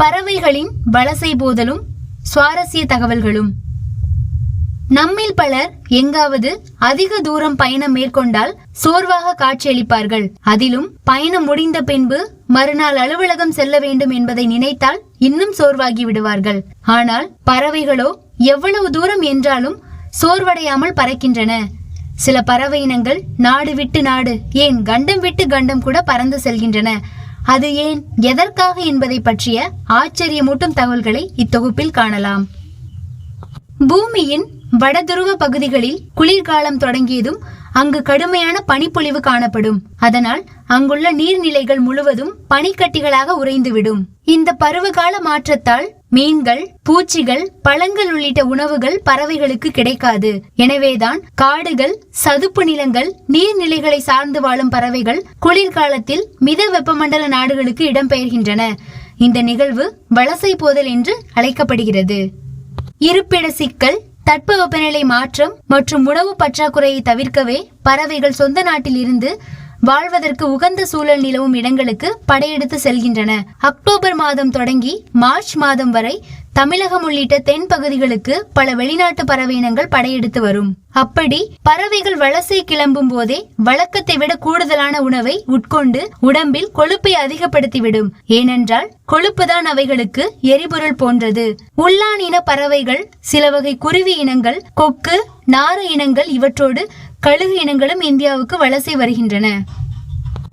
பறவைகளின் வலசை போதலும் சுவாரஸ்ய தகவல்களும். நம்மில் பலர் எங்காவது அதிக தூரம் பயணம் மேற்கொண்டால் சோர்வாக காட்சியளிப்பார்கள். அதிலும் பயணம் முடிந்த பின்பு மறுநாள் அலுவலகம் செல்ல வேண்டும் என்பதை நினைத்தால் இன்னும் சோர்வாகி விடுவார்கள். ஆனால் பறவைகளோ எவ்வளவு தூரம் என்றாலும் சோர்வடையாமல் பறக்கின்றன. சில பறவை இனங்கள் நாடு விட்டு நாடு ஏன் கண்டம் விட்டு கண்டம் கூட பறந்து செல்கின்றன. அது ஏன் எதற்காக என்பதை பற்றிய ஆச்சரியமூட்டும் தகவல்களை இத்தொகுப்பில் காணலாம். பூமியின் வடதுருவ பகுதிகளில் குளிர்காலம் தொடங்கியதும் அங்கு கடுமையான பனிப்பொழிவு காணப்படும். அதனால் அங்குள்ள நீர்நிலைகள் முழுவதும் பனிக்கட்டிகளாக உறைந்துவிடும். இந்த பருவகால மாற்றத்தால் மீன்கள் பூச்சிகள் பழங்கள் உள்ளிட்ட உணவுகள் பறவைகளுக்கு கிடைக்காது. எனவேதான் காடுகள் சதுப்பு நிலங்கள் நீர்நிலைகளை சார்ந்து வாழும் பறவைகள் குளிர்காலத்தில் மித வெப்பமண்டல நாடுகளுக்கு இடம்பெயர்கின்றன. இந்த நிகழ்வு வலசை போதல் என்று அழைக்கப்படுகிறது. இருப்பிட சிக்கல் தட்பவெப்பநிலை மாற்றம் மற்றும் உணவு பற்றாக்குறையை தவிர்க்கவே பறவைகள் சொந்த நாட்டில் இருந்து வாழ்வதற்கு உகந்த சூழல் நிலவும் இடங்களுக்கு படையெடுத்து செல்கின்றன. அக்டோபர் மாதம் தொடங்கி மார்ச் மாதம் வரை தமிழகம் உள்ளிட்ட தென் பகுதிகளுக்கு பல வெளிநாட்டு பறவை இனங்கள் படையெடுத்து வரும். அப்படி பறவைகள் வலசை கிளம்பும் போதே வழக்கத்தை விட கூடுதலான உணவை உட்கொண்டு உடம்பில் கொழுப்பை அதிகப்படுத்திவிடும். ஏனென்றால் கொழுப்புதான் அவைகளுக்கு எரிபொருள் போன்றது. உள்ளான் இன பறவைகள் சில வகை குருவி இனங்கள் கொக்கு நார இனங்கள் இவற்றோடு கழுகு இனங்களும் இந்தியாவுக்கு வலசை வருகின்றன.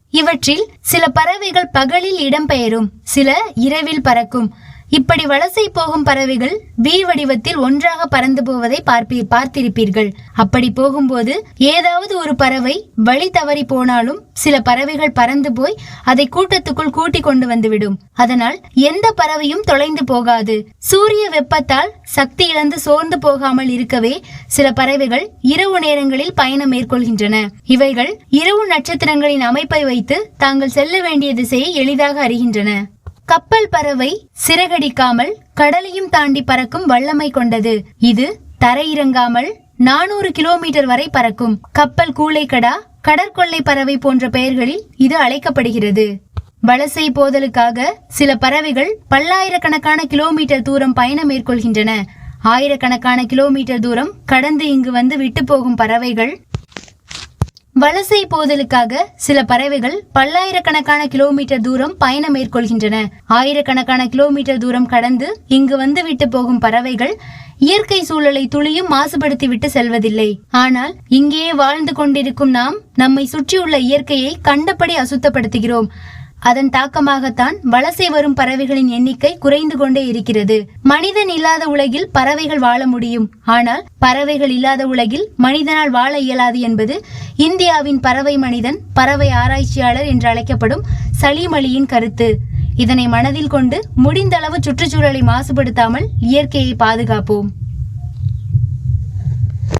இவற்றில் சில பறவைகள் பகலில் இடம்பெயரும் சில இரவில் பறக்கும். இப்படி வலசை போகும் பறவைகள் வி வடிவத்தில் ஒன்றாக பறந்து போவதை பார்ப்பி பார்த்திருப்பீர்கள். அப்படி போகும்போது ஏதாவது ஒரு பறவை வழி தவறி போனாலும் சில பறவைகள் பறந்து போய் அதை கூட்டத்துக்குள் கூட்டிக் கொண்டு வந்துவிடும் அதனால் எந்த பறவையும் தொலைந்து போகாது. சூரிய வெப்பத்தால் சக்தி இழந்து சோர்ந்து போகாமல் இருக்கவே சில பறவைகள் இரவு நேரங்களில் பயணம் மேற்கொள்கின்றன. இவைகள் இரவு நட்சத்திரங்களின் அமைப்பை வைத்து தாங்கள் செல்ல வேண்டிய திசையை எளிதாக அறிகின்றன. கப்பல் பறவை சிறகடிக்காமல் கடலையும் தாண்டி பறக்கும் வல்லமை கொண்டது. இது தரையிறங்காமல் நானூறு கிலோமீட்டர் வரை பறக்கும். கப்பல் கூளைக்கடா கடற்கொள்ளை பறவை போன்ற பெயர்களில் இது அழைக்கப்படுகிறது. வலசை போதலுக்காக சில பறவைகள் பல்லாயிரக்கணக்கான கிலோமீட்டர் தூரம் பயணம் மேற்கொள்கின்றன. ஆயிரக்கணக்கான கிலோமீட்டர் தூரம் கடந்து இங்கு வந்து விட்டு போகும் பறவைகள் வலசை போதலுக்காக சில பறவைகள் பல்லாயிரக்கணக்கான கிலோமீட்டர் தூரம் பயணம் மேற்கொள்கின்றன. ஆயிரக்கணக்கான கிலோமீட்டர் தூரம் கடந்து இங்கு வந்து விட்டு போகும் பறவைகள் இயற்கை சூழலை துளியும் மாசுபடுத்திவிட்டு செல்வதில்லை. ஆனால் இங்கேயே வாழ்ந்து கொண்டிருக்கும் நாம் நம்மை சுற்றியுள்ள இயற்கையை கண்டபடி அசுத்தப்படுத்துகிறோம். அதன் தாக்கமாகத்தான் வலசை வரும் பறவைகளின் எண்ணிக்கை குறைந்து கொண்டே இருக்கிறது. மனிதன் இல்லாத உலகில் பறவைகள் வாழ முடியும். ஆனால் பறவைகள் இல்லாத உலகில் மனிதனால் வாழ இயலாது என்பது இந்தியாவின் பறவை மனிதன் பறவை ஆராய்ச்சியாளர் என்று அழைக்கப்படும் சலீம் அலியின் கருத்து. இதனை மனதில் கொண்டு முடிந்தளவு சுற்றுச்சூழலை மாசுபடுத்தாமல் இயற்கையை பாதுகாப்போம்.